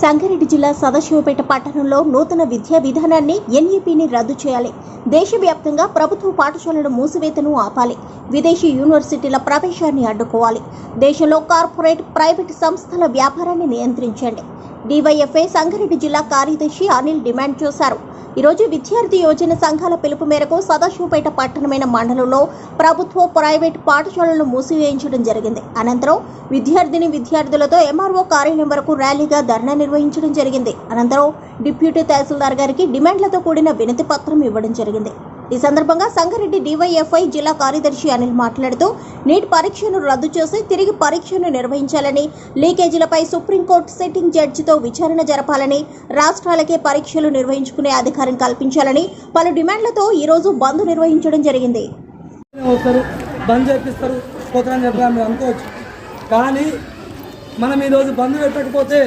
సంగారెడ్డి జిల్లా సదాశివపేట పట్టణంలో నూతన విద్యా విధానాన్ని ఎన్ఈపిని రద్దు చేయాలి. దేశవ్యాప్తంగా ప్రభుత్వ పాఠశాలల మూసివేతను ఆపాలి. విదేశీ యూనివర్సిటీల ప్రవేశాన్ని అడ్డుకోవాలి. దేశంలో కార్పొరేట్ ప్రైవేట్ సంస్థల వ్యాపారాన్ని నియంత్రించండి. డివైఎఫ్ఐ సంగారెడ్డి జిల్లా కార్యదర్శి అనిల్ డిమాండ్ చేశారు. ఈరోజు విద్యార్థి యోజన సంఘాల పిలుపు మేరకు సదాశివపేట పట్టణమైన మండలంలో ప్రభుత్వ ప్రైవేట్ పాఠశాలలను మూసివేయించడం జరిగింది. అనంతరం విద్యార్థిని విద్యార్థులతో ఎంఆర్ఓ కార్యాలయం వరకు ర్యాలీగా ధర్నా నిర్వహించడం జరిగింది. అనంతరం డిప్యూటీ తహసీల్దార్ గారికి డిమాండ్లతో కూడిన వినతి పత్రం ఇవ్వడం జరిగింది. ఈ సందర్భంగా సంగారెడ్డి డివైఎఫ్ఐ జిల్లా కార్యదర్శి అనిల్ మాట్లాడుతూ నీట్ పరీక్షను రద్దు చేసి తిరిగి పరీక్షను నిర్వహించాలని లీకేజీలపై సుప్రీంకోర్టు సిట్టింగ్ జడ్జితో విచారణ జరపాలని రాష్ట్రాలకే పరీక్షలు నిర్వహించుకునే అధికారం కల్పించాలని పలు డిమాండ్లతో ఈరోజు బంద్ నిర్వహించడం జరిగింది. బంద్ చేపిస్తారు పోతారని చెప్పి మీరు అనుకోవచ్చు. కానీ మనం ఈరోజు బంద్ పెట్టకపోతే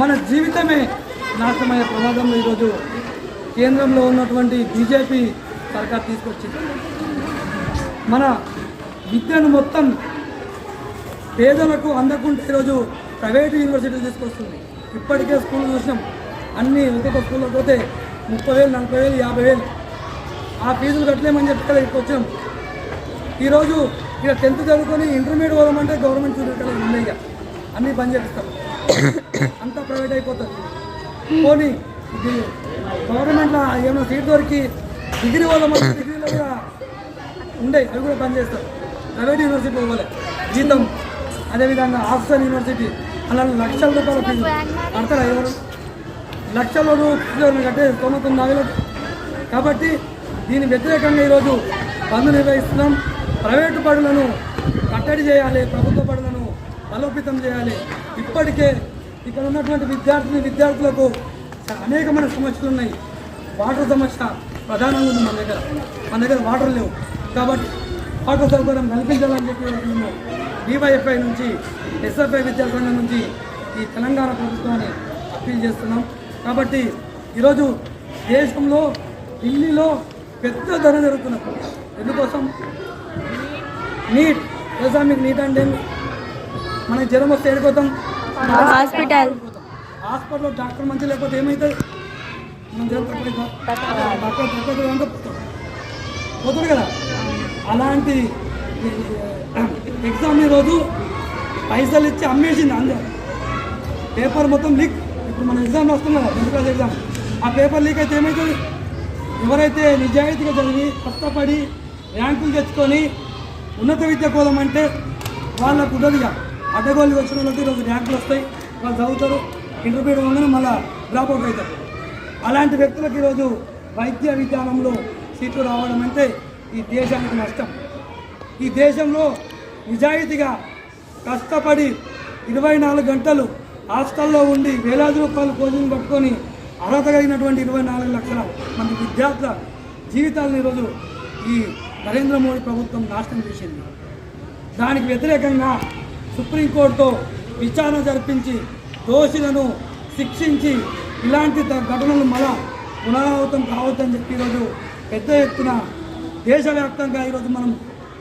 మన జీవితమే నాశనమయ్యే ప్రమాదంలో ఈరోజు కేంద్రంలో ఉన్నటువంటి బీజేపీ సర్కార్ తీసుకొచ్చింది. మన విద్యను మొత్తం పేదలకు అందకుండా ఈరోజు ప్రైవేట్ యూనివర్సిటీ తీసుకొస్తుంది. ఇప్పటికే స్కూల్ చూసినాం. అన్ని ఒక్కొక్క స్కూల్లో పోతే ముప్పై వేలు నలభై వేలు యాభై వేలు. ఆ ఫీజులు కట్టలేమని చెప్పి ఇక్కడ ఇక్కడికి వచ్చాం. ఈరోజు ఇక్కడ టెన్త్ చదువుకొని ఇంటర్మీడియట్ పోదామంటే గవర్నమెంట్ చూడటం ఉన్నాయి అన్నీ బంద్ చేపిస్తారు అంతా ప్రైవేట్ అయిపోతుంది. పోనీ గవర్నమెంట్లో ఏమైనా సీట్ దొరికి డిగ్రీ పోదామంటే డిగ్రీలో కూడా ఉండే అవి కూడా పనిచేస్తారు ప్రైవేట్ యూనివర్సిటీ పోవాలి జీతం అదేవిధంగా ఆక్స్ఫర్డ్ యూనివర్సిటీ అలా లక్షల రూపాయల ఫీజు. కడతారా ఎవరు? లక్షల రూపాయలు కట్టే తొమ్మిది ఉందా కాబట్టి దీని వ్యతిరేకంగా ఈరోజు బంద్ నిర్వహిస్తున్నాం. ప్రైవేటు బడులను కట్టడి చేయాలి ప్రభుత్వ బడులను బలోపేతం చేయాలి. ఇప్పటికే ఇక్కడ ఉన్నటువంటి విద్యార్థిని విద్యార్థులకు అనేకమైన సమస్యలు ఉన్నాయి. వాటర్ సమస్య ప్రధానంగా ఉంది మన దగ్గర. మన దగ్గర వాటర్ లేవు. కాబట్టి వాటర్ సౌకర్యం కల్పించాలని చెప్పి మేము డివైఎఫ్ఐ నుంచి ఎస్ఎఫ్ఐ విద్యాసంఘం నుంచి ఈ తెలంగాణ ప్రభుత్వాన్ని అప్పీల్ చేస్తున్నాం. కాబట్టి ఈరోజు దేశంలో ఢిల్లీలో పెద్ద ధర జరుగుతున్నప్పుడు ఎందుకోసం? నీట్. తెలుసా మీకు నీట్ అంటే ఏంది? మనకి జ్వరం వస్తే ఏడిపోతాం హాస్పిటల్. హాస్పిటల్లో డాక్టర్ మంచి లేకపోతే ఏమవుతుంది మనం డాక్టర్ తక్కువ పోతుంది కదా? అలాంటి ఎగ్జామ్ ఈరోజు పైసలు ఇచ్చి అమ్మేసింది అందరూ పేపర్ మొత్తం లీక్. ఇప్పుడు మన ఎగ్జామ్ వస్తున్నాం కదా టెన్త్ క్లాస్ ఎగ్జామ్. ఆ పేపర్ లీక్ అయితే ఏమవుతుంది ఎవరైతే నిజాయితీగా చదివి కష్టపడి ర్యాంకులు తెచ్చుకొని ఉన్నత విద్య కోదమంటే వాళ్ళకు ఉండదు ఇక. అడ్డగోళ్ళు వచ్చిన వాళ్ళకి ఈరోజు ర్యాంకులు వస్తాయి. వాళ్ళు చదువుతారు. ఇంటర్మీడియట్ ఉండగానే మళ్ళీ డ్రాప్ అవుట్ అవుతారు. అలాంటి వ్యక్తులకు ఈరోజు వైద్య విధానంలో సీట్లు రావడం అంటే ఈ దేశానికి నష్టం. ఈ దేశంలో నిజాయితీగా కష్టపడి ఇరవై నాలుగు గంటలు హాస్టల్లో ఉండి వేలాది రూపాయలు కోచింగ్ పట్టుకొని అర్హత కలిగినటువంటి ఇరవై నాలుగు లక్షల మంది విద్యార్థుల జీవితాలను ఈరోజు ఈ నరేంద్ర మోడీ ప్రభుత్వం నాశనం చేసింది. దానికి వ్యతిరేకంగా సుప్రీంకోర్టుతో విచారణ జరిపించి దోషులను శిక్షించి ఇలాంటి ఘటనలు మళ్ళా పునరావృతం కావద్దని చెప్పి ఈరోజు పెద్ద ఎత్తున దేశవ్యాప్తంగా ఈరోజు మనం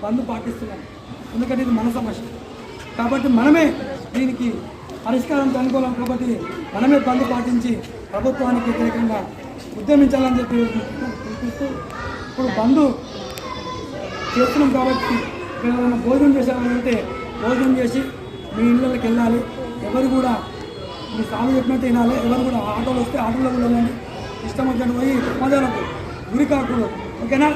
బంద్ పాటిస్తున్నాం. ఎందుకంటే ఇది మన సమస్య. కాబట్టి మనమే దీనికి పరిష్కారం కనుగోలం కాబట్టి మనమే బంద్ పాటించి ప్రభుత్వానికి వ్యతిరేకంగా ఉద్యమించాలని చెప్పి పిలిపిస్తూ ఇప్పుడు బంద్ చేస్తున్నాం కాబట్టి ఇక్కడ భోజనం చేసామంటే భోజనం చేసి మీ ఇళ్ళకి వెళ్ళాలి. ఎవరు కూడా మీ స్వామి చెప్పినట్టు వినాలి. ఎవరు కూడా ఆటోలు వస్తే ఆటోలో కూడా ఇష్టం వచ్చినట్టు పోయి ప్రమాదాలకు గురి కాకూడదు. ఓకేనా?